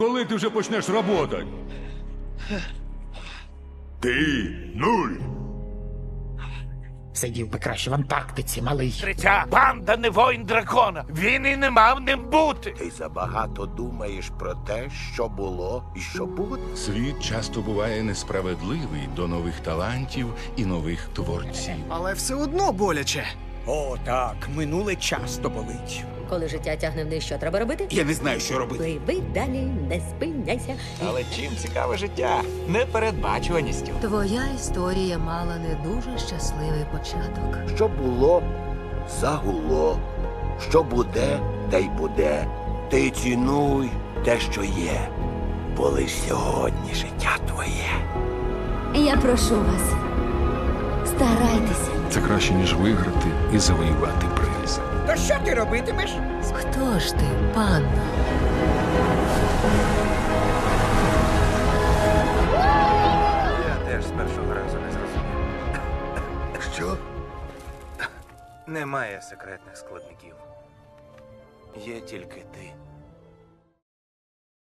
Коли ти вже почнеш работать? Ти нуль. Сидів би краще в Антарктиці, малий. Ця банда не воїн дракона. Він і не мав ним бути. Ти забагато думаєш про те, що було і що буде. Світ часто буває несправедливий до нових талантів і нових творців. Але все одно боляче. О, так, минуле часто болить. Коли життя тягне вниз, що треба робити? Я не знаю, що робити. Пливи далі, не спиняйся. Але чим цікаве життя? Непередбачуваністю. Твоя історія мала не дуже щасливий початок. Що було, загуло. Що буде, те й буде. Ти цінуй те, що є. Бо лиш сьогодні життя твоє. Я прошу вас, старайтеся. Це краще, ніж виграти і завоювати. То що ти робитимеш? Хто ж ти, панно? Я теж з першого разу не зрозумів. Що? Немає секретних складників. Є тільки ти.